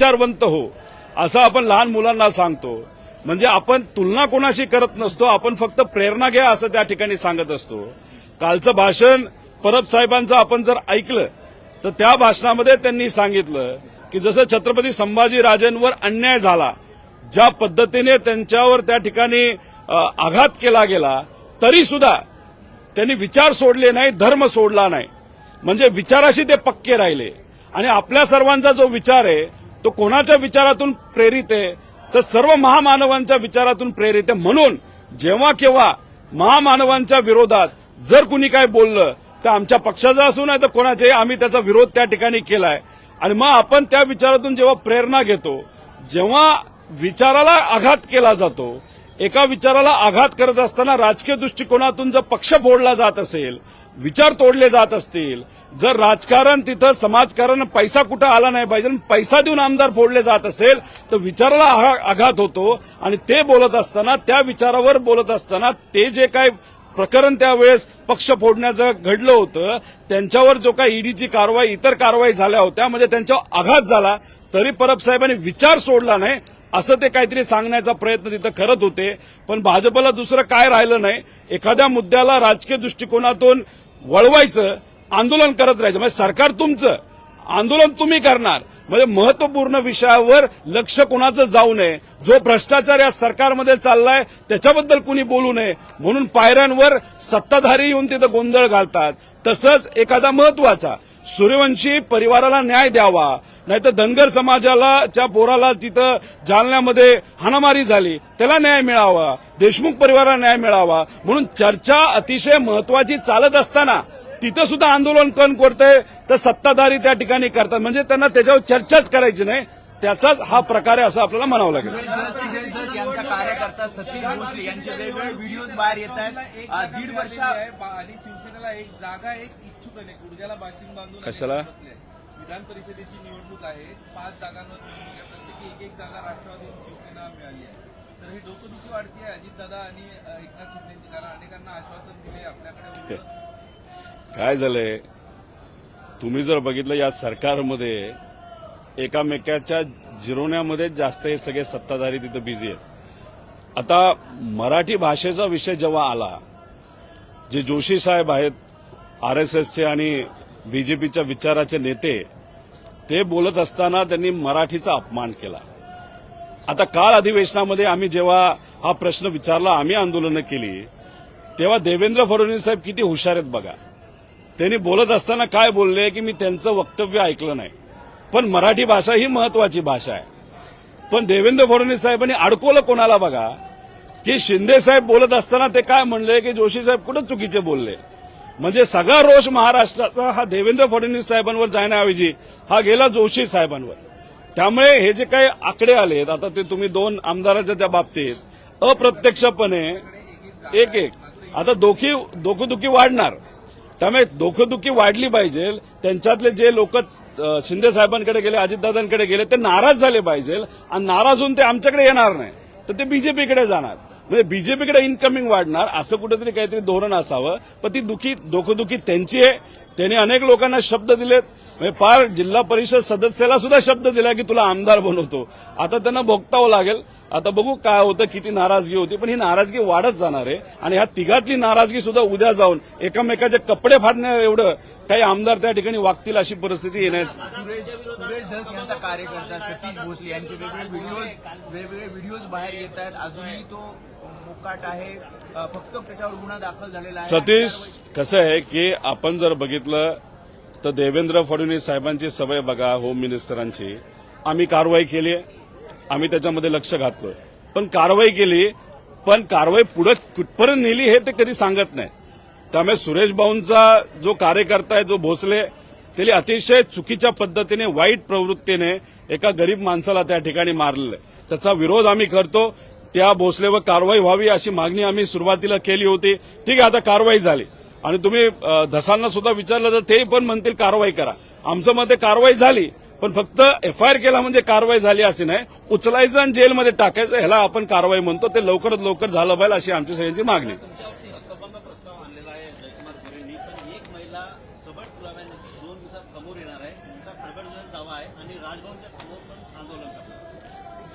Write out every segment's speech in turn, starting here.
विचारवंत हो असं आपण लहान मुलांना सांगतो. म्हणजे आपण तुलना कोणाशी करत नसतो आपण फक्त प्रेरणा घ्या असं त्या ठिकाणी सांगत असतो. कालचं भाषण परब साहेबांचं आपण जर ऐकलं तर त्या भाषणामध्ये त्यांनी सांगितलं की जसं छत्रपती संभाजीराजेंवर अन्याय झाला ज्या पद्धतीने त्यांच्यावर त्या ठिकाणी आघात केला गेला तरी सुद्धा त्यांनी विचार सोडले नाही धर्म सोडला नाही. म्हणजे विचाराशी ते पक्के राहिले. आणि आपल्या सर्वांचा जो विचार आहे तो कोणाच्या विचारातून प्रेरित आहे? तर सर्व महामानवांच्या विचारातून प्रेरित आहे. म्हणून जेव्हा केव्हा महामानवांच्या विरोधात जर कुणी काय बोललं तर आमच्या पक्षाचं असू नाही तर कोणाचे आम्ही त्याचा विरोध त्या ठिकाणी केलाय. आणि मग आपण त्या विचारातून जेव्हा प्रेरणा घेतो जेव्हा विचाराला आघात केला जातो एका विचाराला आघात करत असताना राजकीय दृष्टिकोनातून जर पक्ष फोडला जात असेल विचार तोडले जात असतील जर राजकारण तिथं समाजकारण पैसा कुठं आला नाही पाहिजे आणि पैसा देऊन आमदार फोडले जात असेल तर विचाराला आघा- आघात होतो आणि ते बोलत असताना त्या विचारावर बोलत असताना ते जे काय प्रकरण त्यावेळेस पक्ष फोडण्याचं घडलं होतं त्यांच्यावर जो काही ईडीची कारवाई इतर कारवाई झाल्या होत्या म्हणजे त्यांच्यावर आघात झाला तरी परब साहेबांनी विचार सोडला नाही असं ते काहीतरी सांगण्याचा प्रयत्न तिथं करत होते. पण भाजपला दुसरं काय राहिलं नाही. एखाद्या मुद्द्याला राजकीय दृष्टिकोनातून वळवायचं आंदोलन करत राहायचं. म्हणजे सरकार तुमचं आंदोलन तुम्ही करणार. म्हणजे महत्त्वपूर्ण विषयावर लक्ष कोणाचं जाऊ नये. जो भ्रष्टाचार या सरकारमध्ये चाललाय त्याच्याबद्दल कुणी बोलू नये. म्हणून पायऱ्यांवर सत्ताधारी येऊन तिथं गोंधळ घालतात. तसंच एखादा महत्त्वाचा सूर्यवंशी परिवाराला न्याय द्यावा. नाहीतर धनगर समाजाला च्या पोराला तिथं जालन्यामध्ये हाणामारी झाली. त्याला न्याय मिळावा. देशमुख परिवाराला न्याय मिळावा. म्हणून चर्चा अतिशय महत्वाची चालत असताना तिथं सुद्धा आंदोलन कोण करतंय तर सत्ताधारी त्या ठिकाणी करतात. म्हणजे त्यांना त्याच्यावर चर्चाच करायची नाही. त्याचाच हा प्रकार आहे असं आपल्याला म्हणावं लागेल. कार्यकर्ता सतीश भोसले यांचे वेगवेगळे व्हिडिओज बाहेर येत आहेत. दीड वर्षा आणि शिवसेनेला एक जागा एक इच्छुक आहे गुडघ्याला बाचिंग बांधून कशाला? विधान परिषदेची निवडणूक आहे. पाच जागांवर. प्रत्येकी एक एक जागा राष्ट्रवादी शिवसेना मिळाली आहे. तर ही डोकदुखी वाढती आहे अजितदादा आणि एकनाथ शिंदेची. कारण अनेकांना आश्वासन दिले आपल्याकडे. काय झालंय? तुम्ही जर बघितलं या सरकारमध्ये एकामेकाच्या जिरवण्यामध्ये जास्त हे सगळे सत्ताधारी तिथं बिझी आहेत. आता मराठी भाषेचा विषय जेव्हा आला जे जोशी साहेब आहेत आर एस एसचे आणि बीजेपीच्या विचाराचे नेते ते बोलत असताना त्यांनी मराठीचा अपमान केला. आता काल अधिवेशनामध्ये आम्ही जेव्हा हा प्रश्न विचारला आम्ही आंदोलनं केली तेव्हा देवेंद्र फडणवीस साहेब किती हुशार आहेत बघा. त्यांनी बोलत असताना काय बोलले की मी त्यांचं वक्तव्य ऐकलं नाही. पण मराठी भाषा ही महत्वाची भाषा आहे. पण देवेंद्र फडणवीस साहेबांनी अडकवलं कोणाला बघा? की शिंदे साहेब बोलत असताना ते काय म्हणले की जोशी साहेब कुठं चुकीचे बोलले? म्हणजे सगळा रोष महाराष्ट्राचा हा देवेंद्र फडणवीस साहेबांवर जाण्याऐवजी हा गेला जोशी साहेबांवर. त्यामुळे हे जे काही आकडे आलेत आता ते तुम्ही दोन आमदारांच्या त्या बाबतीत अप्रत्यक्षपणे एक एक आता दोखी दोखदुखी वाढणार. त्यामुळे दोखदुखी वाढली पाहिजे त्यांच्यातले जे लोक शिंदे साहेबांकडे गेले अजितदादांकडे गेले ते नाराज झाले पाहिजे आणि नाराज होऊन ते आमच्याकडे येणार नाही. तर ते बीजेपीकडे जाणार. म्हणजे बीजेपीकडे इनकमिंग वाढणार असं कुठेतरी काहीतरी धोरण असावं. पण ती दुखी दोखोदुखी त्यांची आहे. त्यांनी अनेक लोकांना शब्द दिलेत. म्हणजे पार जिल्हा परिषद सदस्याला सुद्धा शब्द दिला की तुला आमदार बनवतो. आता त्यांना भोगतावं लागेल. आता बघू काय होतं किती नाराजगी होती पण ही नाराजगी वाढत जाणार आहे. आणि ह्या तिघातली नाराजगी सुद्धा उद्या जाऊन एकमेकाचे कपडे फाडण्या एवढं काही आमदार त्या ठिकाणी वागतील अशी परिस्थिती येण्याची यांचा कार्यकर्ता सतीश भोसले यांचे वेगवेगळे व्हिडिओज वेगवेगळे व्हिडिओज बाहेर येत आहेत. अजूनही तो मुकाट आहे. फक्त त्याच्यावर गुन्हा दाखल झालेला आहे. सतीश कसं आहे की आपण जर बघितलं तर देवेंद्र फडणवीस साहेबांची सवय बघा होम मिनिस्टरांची आम्ही कारवाई केली आहे. आम्ही त्याच्यामध्ये लक्ष घातलोय. पण कारवाई केली पण कारवाई पुढे कुठपर्यंत नेली हे ते कधी सांगत नाही. त्यामुळे सुरेश भाऊंचा जो कार्यकर्ता आहे जो भोसले त्याने अतिशय चुकीच्या पद्धतीने वाईट प्रवृत्तीने एका गरीब माणसाला त्या ठिकाणी मारलेलं आहे. त्याचा विरोध आम्ही करतो. त्या भोसलेवर कारवाई व्हावी अशी मागणी आम्ही सुरुवातीला केली होती. ठीक आहे आता कारवाई झाली. आणि तुम्ही धसांना सुद्धा विचारलं तर ते पण म्हणतील कारवाई करा. आमचं मते कारवाई झाली. पण फक्त एफ आय आर केला म्हणजे कारवाई झाली अशी नाही. उचलायचं आणि जेलमध्ये टाकायचं ह्याला आपण कारवाई म्हणतो. ते लवकरात लवकर झालं पाहिजे अशी आमची सगळ्यांची मागणी.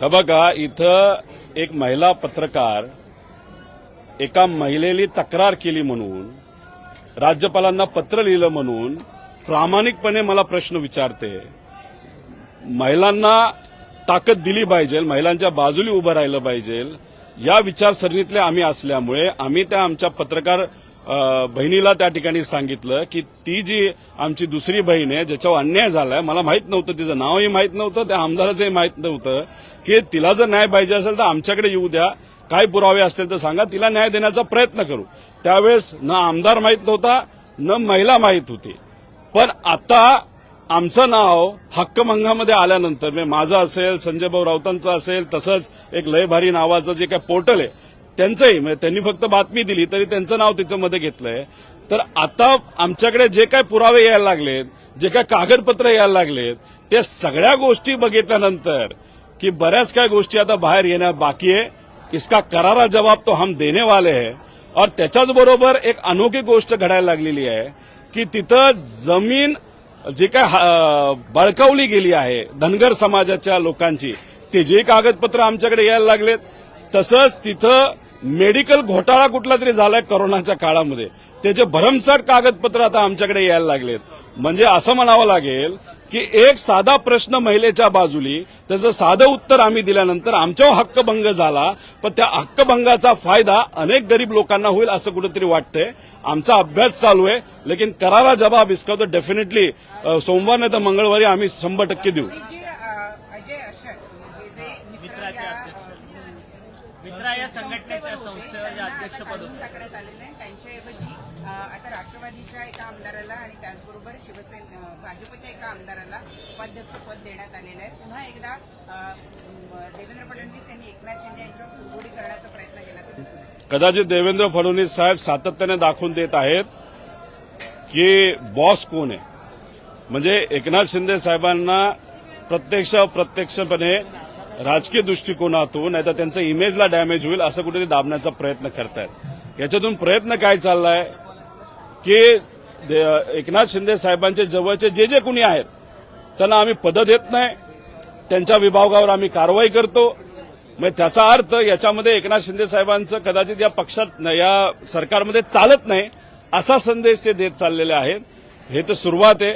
हे बघा इथं एक महिला पत्रकार एका महिलेली तक्रार केली म्हणून राज्यपालांना पत्र लिहिलं म्हणून प्रामाणिकपणे मला प्रश्न विचारते. महिलांना ताकद दिली पाहिजे महिलांच्या बाजूली उभं राहिलं पाहिजे या विचारसरणीतले आम्ही असल्यामुळे आम्ही त्या आमच्या पत्रकार बहिणीला त्या ठिकाणी सांगितलं की ती जी आमची दुसरी बहीण आहे ज्याच्यावर अन्याय झालाय मला माहीत नव्हतं तिचं नावही माहीत नव्हतं त्या आमदाराचंही माहीत नव्हतं की तिला जर न्याय पाहिजे असेल तर आमच्याकडे येऊ द्या काय पुरावे असतील तर सांगा तिला न्याय देण्याचा प्रयत्न करू. त्यावेळेस न आमदार माहीत नव्हता न महिला माहीत होती. पण आता आमचं नाव हक्कमंगामध्ये आल्यानंतर म्हणजे माझं असेल संजय भाऊ राऊतांचं असेल तसंच एक लयभारी नावाचं जे काय पोर्टल आहे त्यांचंही म्हणजे त्यांनी फक्त बातमी दिली तरी त्यांचं नाव त्याच्यामध्ये घेतलंय. तर आता आमच्याकडे जे काय पुरावे यायला लागलेत जे काय कागदपत्र यायला लागलेत त्या सगळ्या गोष्टी बघितल्यानंतर की बऱ्याच काय गोष्टी आता बाहेर येण्या बाकी आहे. इसका करारा जबाब तो हम देने वाले है. और त्याच्याच बरोबर एक अनोखी गोष्ट घडायला लागलेली आहे की तिथं जमीन जे काय हा- बळकावली गेली आहे धनगर समाजाच्या लोकांची ते जे कागदपत्र आमच्याकडे यायला लागलेत तसंच तिथं मेडिकल घोटाळा कुठला तरी झालाय करोनाच्या काळामध्ये. त्याचे भरमसाठ कागदपत्र आता आमच्याकडे यायला लागलेत. म्हणजे असं म्हणावं लागेल की एक साधा प्रश्न महिलेच्या बाजूली त्याचं साधं उत्तर आम्ही दिल्यानंतर आमच्यावर हक्कभंग झाला. पण त्या हक्कभंगाचा फायदा अनेक गरीब लोकांना होईल असं कुठेतरी वाटतंय. आमचा अभ्यास चालू आहे. लेकिन करारा जबाब इसका तो डेफिनेटली सोमवार नाही तर मंगळवारी आम्ही शंभर टक्के देऊ. मित्रा या संघटनेच्या संस्थेवर अध्यक्षपद काढून होते. टाकण्यात आलेलं आहे त्यांच्याऐवजी अ, आता राष्ट्रवादीच्या एका आमदाराला आणि त्याचबरोबर शिवसेना अ, भाजपच्या एका आमदाराला उपाध्यक्षपद देण्यात आलेलं आहे पुन्हा एकदा देवेंद्र फडणवीस यांनी एकनाथ शिंदे यांच्यावर कुरघोडी करण्याचा प्रयत्न केला कदाचित देवेंद्र फडणवीस साहेब सातत्याने दाखवून देत आहेत की बॉस कोण आहे. म्हणजे एकनाथ शिंदे साहेबांना प्रत्यक्ष अप्रत्यक्षपणे राजकीय दृष्टिकोनातून नाही तर त्यांचं इमेजला डॅमेज होईल असं कुठेतरी दाबण्याचा प्रयत्न करतायत. याच्यातून प्रयत्न काय चाललाय? की एकनाथ शिंदे साहेबांचे जवळचे जे जे कुणी आहेत त्यांना आम्ही पद देत नाही त्यांच्या विभागावर आम्ही कारवाई करतो. मग त्याचा अर्थ याच्यामध्ये एकनाथ शिंदे साहेबांचं कदाचित या पक्षात या सरकारमध्ये चालत नाही असा संदेश ते देत चाललेले आहेत. हे तर सुरुवात आहे.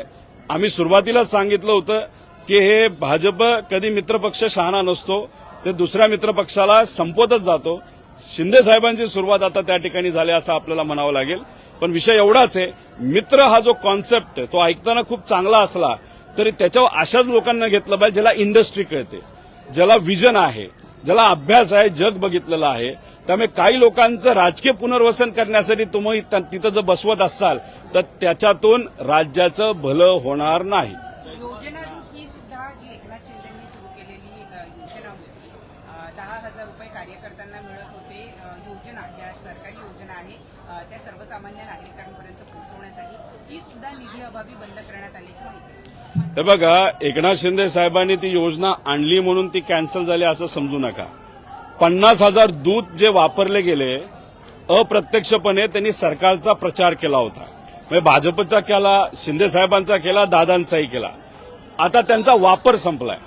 आम्ही सुरुवातीलाच सांगितलं होतं की हे भाजप कधी मित्रपक्ष शहाणा नसतो ते दुसऱ्या मित्रपक्षाला संपवतच जातो. शिंदे साहेबांची सुरुवात आता त्या ठिकाणी झाली असं आपल्याला म्हणावं लागेल. पण विषय एवढाच आहे मित्र हा जो कॉन्सेप्ट आहे तो ऐकताना खूप चांगला असला तरी त्याच्यावर अशाच लोकांना घेतलं पाहिजे ज्याला इंडस्ट्री कळते ज्याला विजन आहे ज्याला अभ्यास आहे जग बघितलेलं आहे. त्यामुळे काही लोकांचं राजकीय पुनर्वसन करण्यासाठी तुम्ही तिथं जर बसवत असाल तर त्याच्यातून राज्याचं भलं होणार नाही योजना दूत ही सुद्धा जी एकनाथ शिंदेनी सुरू केलेली अ, योजना होती अ, दहा हजार रुपये कार्यकर्त्यांना मिळत होते अ, योजना ज्या सरकारी योजना आहे अ, त्या सर्वसामान्य नागरिकांपर्यंत पोहोचवण्यासाठी ती सुद्धा निधी अभावी बंद करण्यात आल्याची माहिती आहे. हे बघा एकनाथ शिंदे साहेबांनी ती योजना आणली म्हणून ती कॅन्सल झाली असं समजू नका. पन्नास हजार दूध जे वापरले गेले अप्रत्यक्षपणे त्यांनी सरकारचा प्रचार केला होता. म्हणजे भाजपचा केला शिंदे साहेबांचा केला दादांचाही केला. आता त्यांचा वापर संपलाय.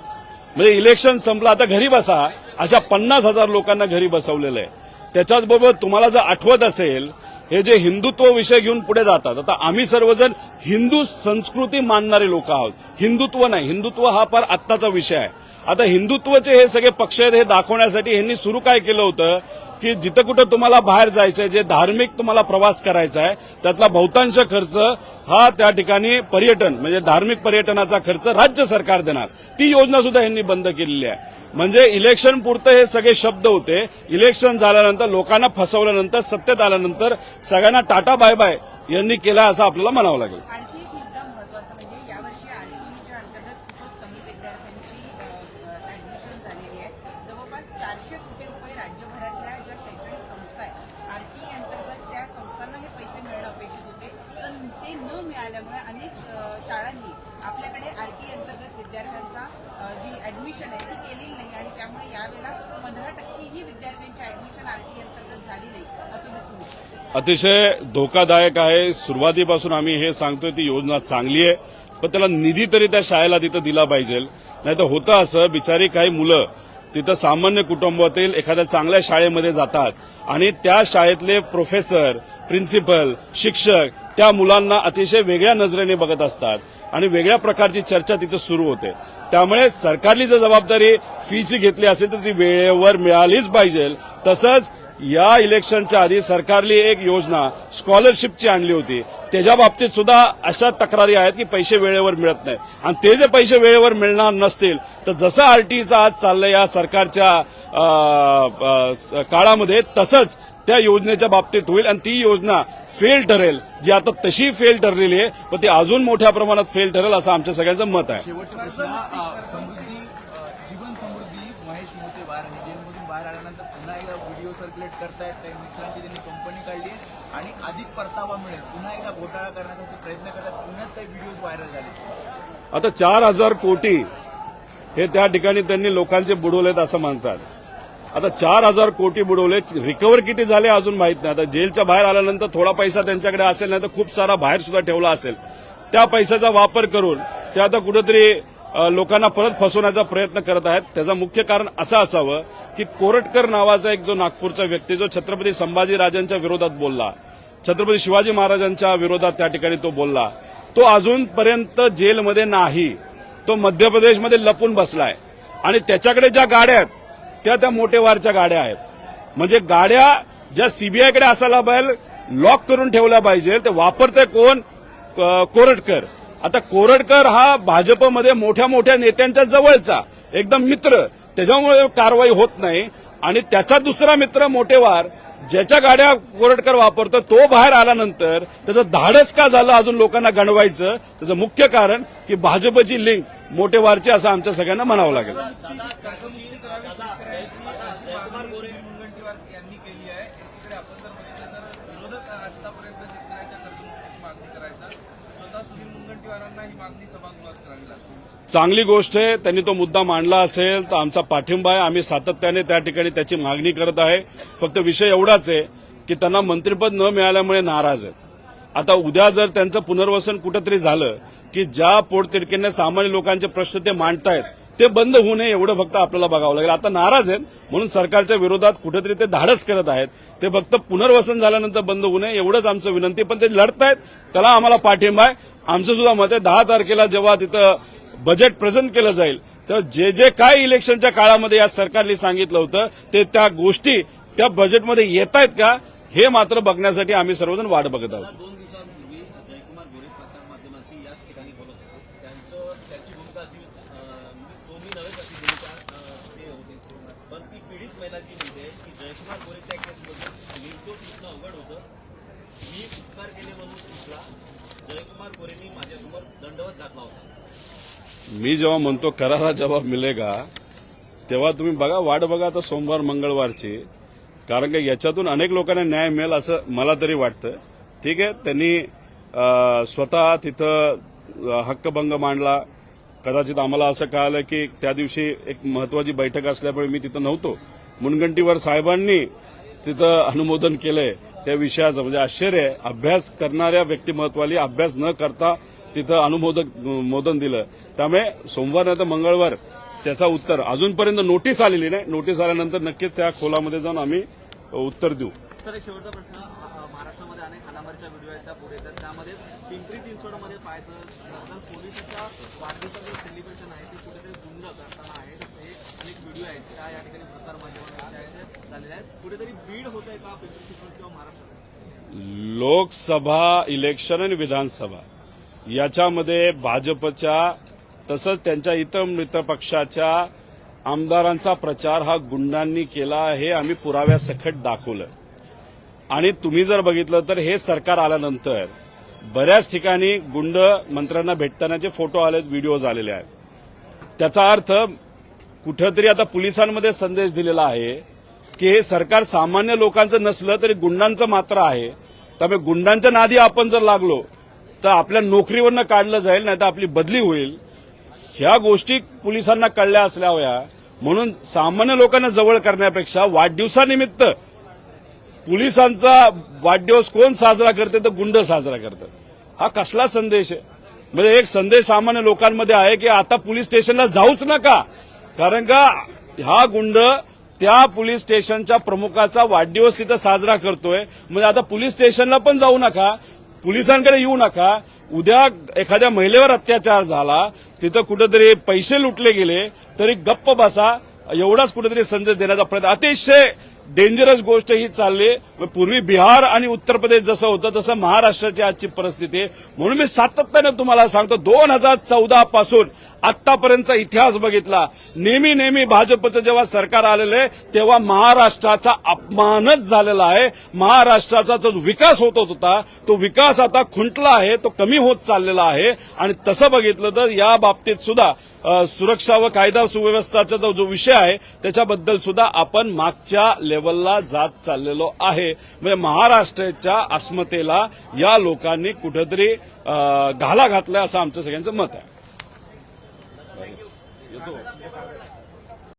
म्हणजे इलेक्शन संपलं आता घरी बसा. अशा पन्नास हजार लोकांना घरी बसवलेलं आहे. त्याच्याच बरोबर तुम्हाला जर आठवत असेल हे जे हिंदुत्व विषय घेऊन पुढे जातात आता आम्ही सर्वजण हिंदू संस्कृती मानणारे लोक आहोत. हिंदुत्व नाही हिंदुत्व हा फार आत्ताचा विषय आहे. आता हिंदुत्वचे हे सगळे पक्ष आहेत हे दाखवण्यासाठी यांनी सुरू काय केलं होतं? की जिथं कुठं तुम्हाला बाहेर जायचंय जे धार्मिक तुम्हाला प्रवास करायचा आहे त्यातला बहुतांश खर्च हा त्या ठिकाणी पर्यटन म्हणजे धार्मिक पर्यटनाचा खर्च राज्य सरकार देणार. ती योजना सुद्धा यांनी बंद केलेली आहे. म्हणजे इलेक्शन पुरतं हे सगळे शब्द होते. इलेक्शन झाल्यानंतर लोकांना फसवल्यानंतर सत्तेत आल्यानंतर सगळ्यांना टाटा बाय बाय यांनी केला असं आपल्याला म्हणावं लागेल. चारशे कोटी रुपये राज्यभरात म्हणजे यावर्षी आरटीईच्या अंतर्गत खूपच कमी विद्यार्थ्यांची ऍडमिशन झालेली आहे जवळपास चारशे कोटी रुपये राज्यभरातल्या ज्या शैक्षणिक संस्था आहेत आरटीई अंतर्गत त्या संस्थांना हे पैसे मिळणं अपेक्षित होते तर ते न अनेक शाळांनी आपल्याकडे आर टी अंतर्गत विद्यार्थ्यांचा जी ऍडमिशन आहे ती केलेली नाही आणि त्यामुळे यावेळेला पंधरा टक्केही विद्यार्थ्यांची ऍडमिशन टी अंतर्गत झाली नाही असं दिसून येतं अतिशय धोकादायक आहे. सुरुवातीपासून आम्ही हे सांगतोय ती योजना चांगली आहे पण त्याला निधी तरी त्या शाळेला तिथं दिला पाहिजे. नाही तर होतं असं बिचारी काही मुलं तिथं सामान्य कुटुंबातील एखाद्या चांगल्या शाळेमध्ये जातात. आणि त्या शाळेतले प्रोफेसर प्रिन्सिपल शिक्षक त्या मुलांना अतिशय वेगळ्या नजरेने बघत असतात. आणि वेगळ्या प्रकारची चर्चा तिथं सुरू होते. त्यामुळे सरकारली जर जबाबदारी फीची घेतली असेल तर ती वेळेवर मिळालीच पाहिजे. तसंच या इलेक्शनच्या आधी सरकारने एक योजना स्कॉलरशिपची आणली होती. त्याच्या बाबतीत सुद्धा अशा तक्रारी आहेत की पैसे वेळेवर मिळत नाही आणि ते जे पैसे वेळेवर मिळणार नसतील तर जसं आरटीचा आज चाललं या सरकारच्या काळामध्ये तसंच त्या योजनेच्या बाबतीत होईल आणि ती योजना फेल ठरेल. जी आता तशी फेल ठरलेली आहे पण ती अजून मोठ्या प्रमाणात फेल ठरेल असं आमच्या सगळ्यांचं मत आहे शेवटचा प्रश्न अ, समृद्धी अ, जीवन समृद्धी महेश मोते बाहेर आणि जेलमधून बाहेर आल्यानंतर पुन्हा एकदा व्हिडिओ सर्क्युलेट करतायत त्या मित्रांची त्यांनी कंपनी काढली आणि अधिक परतावा मिळेल पुन्हा एकदा घोटाळा करण्यासाठी प्रयत्न करतात. पुण्यात काही व्हिडिओ व्हायरल झाले. आता चार हजार कोटी हे त्या ठिकाणी त्यांनी लोकांचे बुडवलेत असं म्हणतात आता चार हजार कोटी बुडवले. रिकवर किती झाले अजून माहीत नाही. आता जेलच्या बाहेर आल्यानंतर थोडा पैसा त्यांच्याकडे असेल नाही तर खूप सारा बाहेर सुद्धा ठेवला असेल. त्या पैशाचा वापर करून ते आता कुठेतरी लोकांना परत फसवण्याचा प्रयत्न करत आहेत. त्याचं मुख्य कारण असं असावं की कोरटकर नावाचा एक जो नागपूरचा व्यक्ती जो छत्रपती संभाजीराजांच्या विरोधात बोलला छत्रपती शिवाजी महाराजांच्या विरोधात त्या ठिकाणी तो बोलला तो अजूनपर्यंत जेलमध्ये नाही. तो मध्य प्रदेशमध्ये लपून बसलाय. आणि त्याच्याकडे ज्या गाड्या आहेत त्या त्या मोठेवारच्या गाड्या आहेत. म्हणजे गाड्या ज्या सीबीआयकडे असायला पाहिजे लॉक करून ठेवल्या पाहिजे ते वापरते कोण? कोरटकर. आता कोरडकर हा भाजपमध्ये मोठ्या मोठ्या नेत्यांच्या जवळचा एकदम मित्र त्याच्यामुळे कारवाई होत नाही आणि त्याचा दुसरा मित्र मोठेवार ज्याच्या गाड्या कोरडकर वापरतो तो बाहेर आल्यानंतर त्याचं धाडस का झालं अजून लोकांना गणवायचं त्याचं मुख्य कारण की भाजपची लिंक मोठेवारची असं आमच्या सगळ्यांना म्हणावं लागेल यांनी केली आहे एकीकडे आपण जर बघितलं तर विरोधक आतापर्यंत शेतकऱ्यांच्या कर्जमुक्तीची मागणी करायचा स्वतः सुधीर मुनगंटीवारांना ही मागणी सभागृहात करावी लागते चांगली गोष्ट आहे त्यांनी तो मुद्दा मांडला असेल तर आमचा पाठिंबा आहे. आम्ही सातत्याने त्या ठिकाणी त्याची मागणी करत आहे. फक्त विषय एवढाच आहे की त्यांना मंत्रिपद न मिळाल्यामुळे नाराज आहेत. आता उद्या जर त्यांचं पुनर्वसन कुठंतरी झालं की ज्या पोटतिडकींना सामान्य लोकांचे प्रश्न ते मांडतायत ते बंद होऊ नये एवढं फक्त आपल्याला बघावं लागेल. आता नाराज आहेत म्हणून सरकारच्या विरोधात कुठेतरी ते धाडस करत आहेत. ते फक्त पुनर्वसन झाल्यानंतर बंद होऊ नये एवढंच आमचं विनंती पण ते लढतायत त्याला आम्हाला पाठिंबा आहे. आमचं सुद्धा मत आहे दहा तारखेला जेव्हा तिथं बजेट प्रेझेंट केलं जाईल तर जे जे काय इलेक्शनच्या काळामध्ये या सरकारने सांगितलं होतं ते त्या गोष्टी त्या बजेटमध्ये येत आहेत का हे मात्र बघण्यासाठी आम्ही सर्वजण वाट बघत आहोत दोन दिवसांपूर्वी जयकुमार गोरे प्रसार माध्यमांशी याच ठिकाणी बोलत होते त्यांचं त्यांची भूमिका अशी अं, तो मी नव्हे अशी भूमिका अं, ते होते पण ती पीडित महिलांची म्हणते की गोरेच्या केसमध्ये निर्दोष अवघड होतं. मी उपकार केले म्हणून सुटला जयकुमार गोरेंनी माझ्यासमोर दंडवत घातला होता. मी जेव्हा म्हणतो करारा जबाब मिलेगा तेव्हा तुम्ही बघा वाट बघा आता सोमवार मंगळवारची. कारण की याच्यातून अनेक लोकांना न्याय मिळेल असं मला तरी वाटतं. ठीक आहे? त्यांनी स्वतः तिथं हक्कभंग मांडला. कदाचित आम्हाला असं कळालं की त्या दिवशी एक महत्वाची बैठक असल्यामुळे मी तिथं नव्हतो. मुनगंटीवर साहेबांनी तिथं अनुमोदन केलंय. त्या विषयाचं म्हणजे आश्चर्य आहे. अभ्यास करणाऱ्या व्यक्तिमत्वाली अभ्यास न करता तिथं अनुमोदक मोदन दिलं. त्यामुळे सोमवार नाही तर मंगळवार त्याचा उत्तर. अजूनपर्यंत नोटीस आलेली नाही. नोटीस आल्यानंतर नक्कीच त्या खोलामध्ये जाऊन आम्ही उत्तर देऊ सर एक शेवटचा प्रश्न अ, महाराष्ट्रामध्ये अनेक हाणामारीच्या व्हिडिओ आहेत त्या पुढे येतात त्यामध्ये पिंपरी चिंचवडमध्ये पाहायचं झालं तर पोलिसांच्या वाढदिवसाचं जे सेलिब्रेशन आहे ते कुठेतरी गुंड करताना आहे हे आहेत. त्या या ठिकाणी प्रसार आहेत. कुठेतरी बीड होत आहे का पिंपरी चिंचवड किंवा महाराष्ट्रात? लोकसभा इलेक्शन आणि विधानसभा. याच्यामध्ये भाजपच्या तसंच त्यांच्या इतर मृत पक्षाच्या आमदारांचा प्रचार हा गुंडांनी केला हे आम्ही पुराव्यासकट दाखवलं. आणि तुम्ही जर बघितलं तर हे सरकार आल्यानंतर बऱ्याच ठिकाणी गुंड मंत्र्यांना भेटतानाचे फोटो आलेत व्हिडिओज आलेले आहेत. त्याचा अर्थ कुठंतरी आता पोलिसांमध्ये संदेश दिलेला आहे की हे सरकार सामान्य लोकांचं नसलं तरी गुंडांचं मात्र आहे. त्यामुळे गुंडांच्या नादी आपण जर लागलो तर आपल्या नोकरीवरनं काढलं जाईल नाही तर आपली बदली होईल. ह्या गोष्टी पोलिसांना कळल्या असल्या हव्या म्हणून सामान्य लोकांना जवळ करण्यापेक्षा वाढदिवसानिमित्त पोलिसांचा वाढदिवस कोण साजरा करते तर गुंड साजरा करतात. हा कसला संदेश आहे? म्हणजे एक संदेश सामान्य लोकांमध्ये आहे की आता पोलीस स्टेशनला जाऊच नका. कारण का हा गुंड त्या पोलीस स्टेशनच्या प्रमुखाचा वाढदिवस तिथं साजरा करतोय. म्हणजे आता पोलीस स्टेशनला पण जाऊ नका पोलिसांकडे येऊ नका. उद्या एखाद्या महिलेवर अत्याचार झाला तिथं कुठेतरी पैसे लुटले गेले तरी गप्प बसा. एवढाच कुठेतरी संजय देण्याचा प्रयत्न. अतिशय डेंजरस गोष्ट ही चालली. पूर्वी बिहार आणि उत्तर प्रदेश जसं होतं तसं महाराष्ट्राची आजची परिस्थिती म्हणून मी सातत्याने तुम्हाला सांगतो दोन हजार चौदा पासून आतापर्यंतचा इतिहास बघितला. नेहमी नेहमी भाजपचं जेव्हा सरकार आलेलं आहे तेव्हा महाराष्ट्राचा अपमानच झालेला आहे. महाराष्ट्राचा जो विकास होत होता तो विकास आता खुंटला आहे तो कमी होत चाललेला आहे. आणि तसं बघितलं तर या बाबतीत सुद्धा सुरक्षा व कायदा सुव्यवस्थाचा जो जो विषय आहे त्याच्याबद्दल सुद्धा आपण मागच्या लेवलला जात चाललेलो आहे. म्हणजे महाराष्ट्राच्या अस्मतेला या लोकांनी कुठेतरी घाला घातलाय असं आमचं सगळ्यांचं मत आहे. येतो